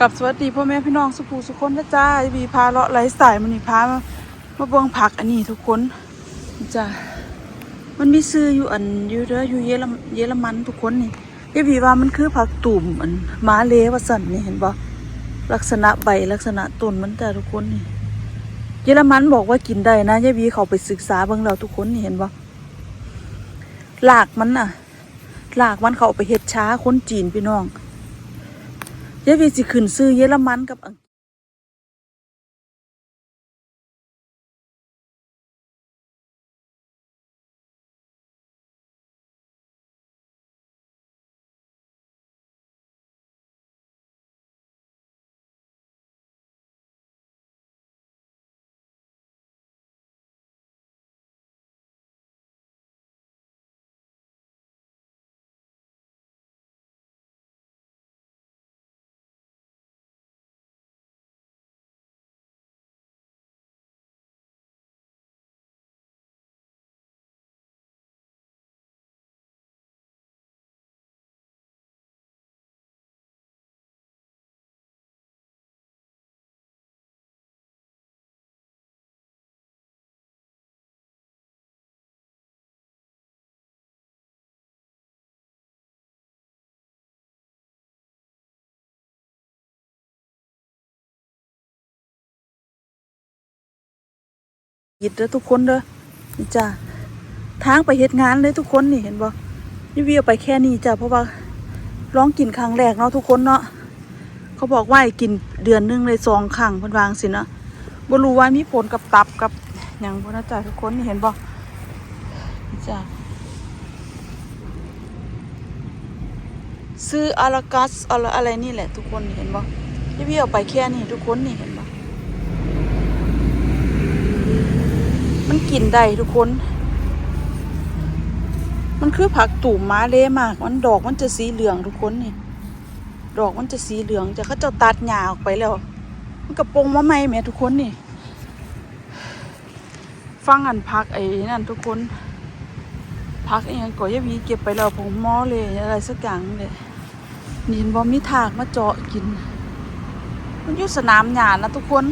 กับสวัสดีพ่อแม่พี่น้องสุภูสุคนนะจ้าวีพาเลาะไหลสายมันนี่พามามาเบิ่งผักอันนี้ทุกคนจ้ามันมีซื้ออยู่อันอยู่เด้ออยู่เยอรมเยอรมันทุกคนนี่ยายวีว่ามันคือผักตุ่มอันม้าเลว่าสั่นนี่เห็นบ่ลักษณะใบลักษณะต้นมันแต่ทุกคนนี่เยอรมันบอกว่ากินได้นะยายวีเขาไปศึกษาเบิ่งแล้วทุกคนนี่เห็นบ่หลากมันน่ะหลากมันเขาเอาไปเฮ็ดช้าคนจีนพี่น้อง ยายวีสิขึ้นซื้อเยอรมันกับอัง ยิดเด้อทุกคนเด้อนี่จ้าทางไปเฮ็ดงานเลยทุกคนนี่เห็นบ่ยายวีเอาไปแค่นี้จ้าเพราะว่าร้องกินครั้งแรกเนาะทุกคนเนาะเขาบอกว่ากินเดือนนึงเลยสองครั้งพิ่นวางสิเนาะบ่รู้ว่ามีผลกับตับกับหยังบ่นะจ้าทุกคนนี่เห็นบ่นี่จ้าซื้ออารากัสอะไรนี่แหละ ทุกคนนี่เห็นบ่ยายวีเอาไปแค่นี้ทุกคนนี่เห็นบ่ มันกินได้ทุกคน มันคือผักตูมม้าเล่มาก มันดอกมันจะสีเหลืองทุกคนนี่ ดอกมันจะสีเหลืองจะเขาเจ้าตัดหญ้าออกไปแล้ว มันกระโปรงมาใหม่แม่ทุกคนนี่ ฟังอันพักไอ้นั่นทุกคน พักเองก่อยายวีเก็บไปแล้วผมมอเลยอะไรสักอย่างเลยนี่เห็นบ่มีถากมาเจาะกิน มันอยู่สนามหญ้านะทุกคน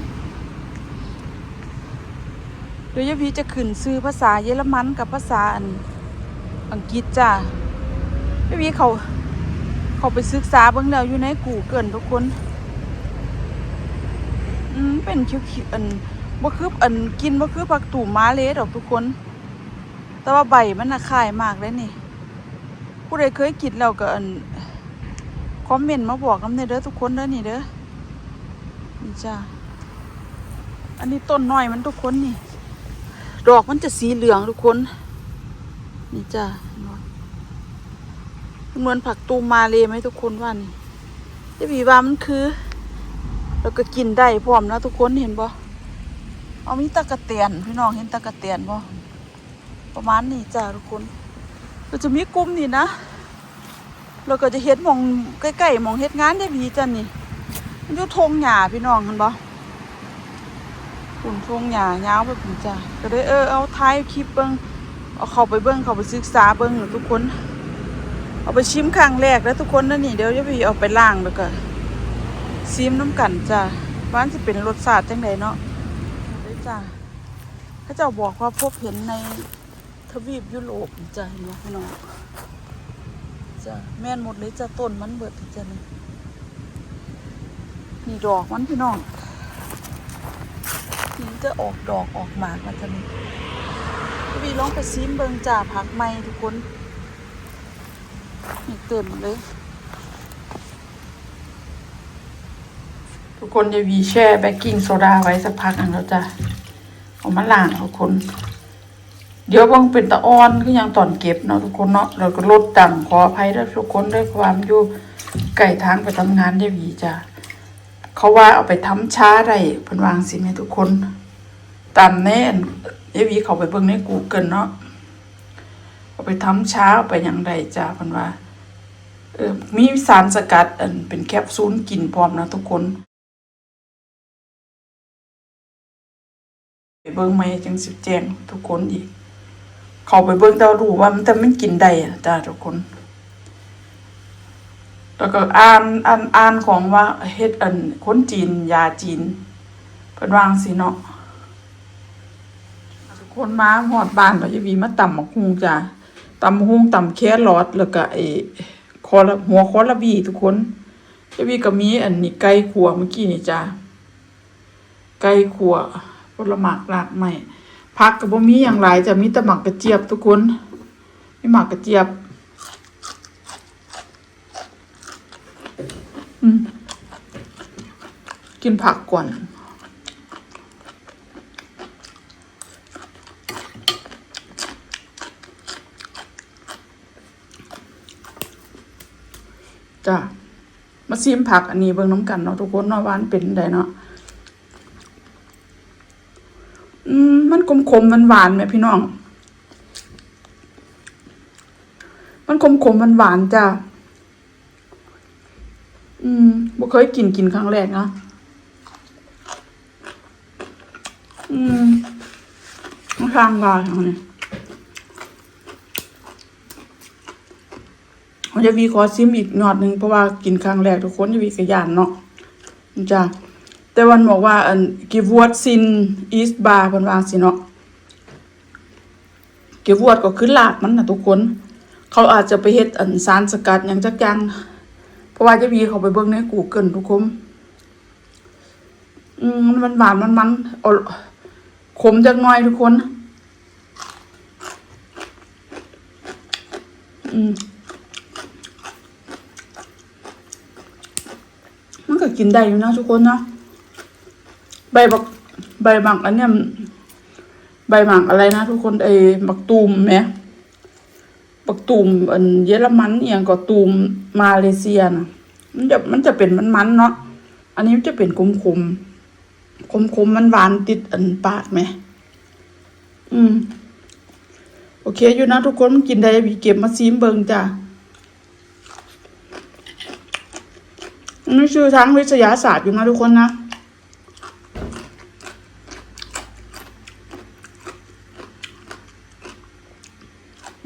ดยยายวีจะขึ้นซื้อภาษาเยอรมันกับภาษาอังกฤษจ้ะยายวีเขาเขาไปศึกษาเบิ่งแล้วอยู่ในกูเกิลทุกคนอืมเป็นคิ้วๆอันบ่คืออันกินบ่คือผักตู่ม้าเลดอกทุกคน แต่ว่าใบมันน่ะคายมากเลยนี่ ผู้ใดเคยกินแล้วก็อันคอมเมนต์มาบอกกันเด้อทุกคนเด้อนี่เด้อนี่จ้าอันนี้ต้นน้อยมันทุกคนนี่ ดอกมันจะสีเหลืองทุกคน นี่จ้าเหมือนผักตูมมาเลยไหมทุกคนว่านี่จะบีว่ามันคือ แล้วก็กินได้พร้อมนะทุกคนเห็นบ่เอามีตะกะเตียนพี่น้องเห็นตะกะเตียนบ่ประมาณนี้จ้าทุกคนก็จะมีกลุ่มนี่นะแล้วก็จะเฮ็ดมองใกล้ๆมองเฮ็ดงานได้บีจ้ะนี่มันอยู่ทงหญ้าพี่น้องเห็นบ่ ฝุ่นทงหญ้ายาวไปผมจ้าก็เลยเออเอาท้ายคลิปเบิ้งเอาเข้าไปเบิ้งเข้าไปศึกษาเบิ้งน่ะทุกคน เอาไปชิมครั้งแรกแล้วทุกคนนั่นนี่เดี๋ยวจะไปเอาไปล้างแล้วก็ซิมน้ำกันจ้าว่านจะเป็นรสชาติจังไดเนาะเด้จ้าเขาเจ้าบอกว่าพบเห็นในทวีปยุโรปจ้าเห็นไหมพี่น้องจ้าแม่นหมดเลยจ้าต้นมันเบิดจ้านี่นี่ดอกมันพี่น้อง นี่จะออกดอกออกหมากมาจะนี่พี่ลองไปซิมเบิงจ่าผักไม้ทุกคนนี่เต็มเลย ทุกคนจะวีแช่เบกกิ้งโซดาไว้สักพักหนึงแล้วจ้ะเอามาล้างทุกคน เดี๋ยวบางเป็นตะออนก็ยังตอนเก็บเนาะทุกคนเนาะเราก็ลดต่ำขออภัยด้วยทุกคนด้วยความอยู่ไก่ทางไปทำงานได้วีจ้ะเขาว่าเอาไปทำช้าได้เพิ่นวางสิแม่ทุกคน ตามแน่นเอวีเขาไปเบิ่งใน Google เนาะเอาไปทำช้าเอาไปหยังได้จ้าพิ่นว่าเออมีสารสกัดอันเป็นแคปซูลกินพร้อมนะทุกคนไปเบิ่งไหมจังสิแจ้งทุกคนอีก เขาไปเบิ่งแต่ว่ารู้ว่ามันแต่มันกินได้จ้าทุกคน แล้วก็อ่านอ่านอ่านของว่าเฮ็ดอันคนจีนยาจีนเพิ่นวางสิเนาะ คนมาฮอดบ้านก็จะมีมาตำบักฮุงจ้ะตำบักฮุงตำแครอทแล้วก็ไอ้คอละหัวคอละบีทุกคนจะมีก็มีอันนี้ไก่ขัวเมื่อกี้นี่จ้ะไก่ขัวผลหมากรากไม้ผักก็บ่มีหยังหลายจ้ะมีแต่หมักกระเจี๊ยบทุกคนมีหมักกระเจี๊ยบกินผักก่อน จ้ะมาซิมผักอันนี้เบิ่งน้ำกันเนาะทุกคนเนาะว่ามันเป็นไดเนาะอืมมันขมขมหวานหวานไหมพี่น้อง มันขมขมหวานหวานจ้ะอืมบ่เคยกินกินครั้งแรกนะอืมข้างกายของนี่ผ มจะวีขอซิมอีกหนอดหนึ่งเพราะว่ากินครั้งแรกทุกคนจะวีกระยานเนาะจ้ะแต่วันบอกว่าอันกิวดซินอีสบาร์เพิ่นว่าสิเนาะกิวดก็คือลากมันนะทุกคน เขาอาจจะไปเฮ็ดอันสารสกัดอย่างจักอย่างเพราะว่าจะมีเขาไปเบิ่งในกูเกิลทุกคนอืมมันหวานมันมันอขมจักหน่อยทุกคน อืม มันก็กินได้อยู่นะทุกคนนะใบบักใบหมักอันเนี้ยใบหมักอะไรนะทุกคนไอ้บักตูมไหมปักตูมอันเยอรมันเอียงก็ตูมมาเลเซียนะมันจะมันจะเป็นมันมันๆเนาะอันนี้มันจะเป็นคมคมคมคมมันหวานติดอันปากไหมอืม โอเคอยู่นะทุกคนมันกินได้บีเก็บมาซีมเบิงจ้ะ นนี่ชื่อทางวิทยาศาสตร์อยู่นะทุกคนนะ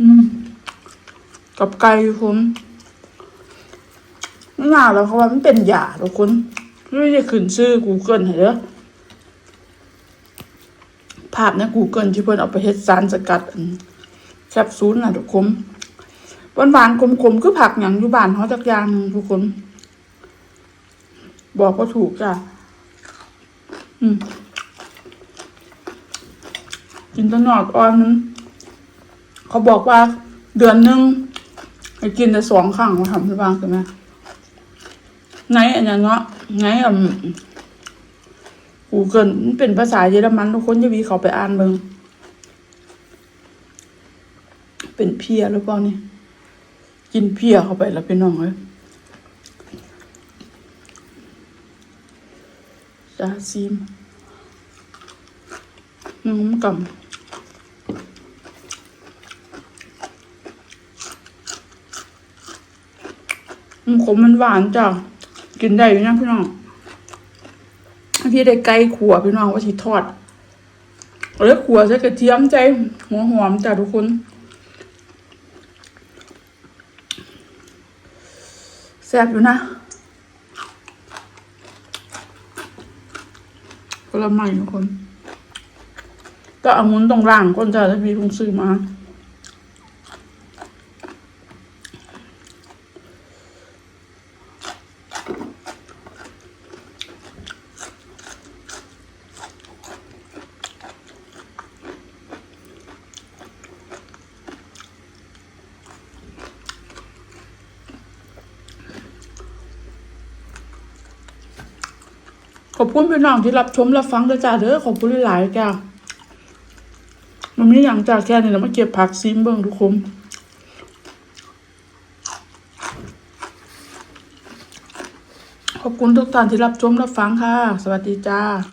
อืม กับไก่ผมไม่น่าแล้วเพราะว่ามันเป็นยาทุกคนไม่ได้ขึ้นชื่อ Google ให้เด้อภาพใน Google ที่เพิ่นเอาไปเฮ็ดสารสกัดแคปซูลน่ะทุกคนหวานหวานๆขมๆคือผักหยังอยู่บ้านเฮาจักอย่างหนึงทุกคน บอกว่าถูกจ้ะ อืมกินแตะนอดอ่อนมันเขาบอกว่าเดือนหนึงให้กินแต่สองครั้งมาทำที่บ้านใช่ไหมไงอันนั้นเนาะไงอะกูเกินมันเป็นภาษาเยอรมันทุกคนจะมีเขาไปอ่านเบิงเป็นเพียหรือเปล่านี่ กินเพียเข้าไปแล้วพี่น้องเลย จาซีมน้องกำมันขมมันหวานจ้ะกินได้อยู่นะพี่น้องพี่ได้ไก่ขัวพี่น้องว่าสิทอดเอาเลยขัวใส่กระเทียมใจหัวหอมจ้ะทุกคนแซ่บอยู่นะ ผลไม้ทุกคน ก็เอามุนตรงล่างก้นจ้ะถ้าพี่ลุงซื้อมา ขอบคุณพี่น้องที่รับชมรับฟังด้วยจ้าเด้อขอบคุณหลายๆจ้ามันมีอย่างจ้าแค่นี้เรามาเก็บผักซิมเบิ้งทุกคนขอบคุณทุกท่านที่รับชมรับฟังค่ะ สวัสดีจ้า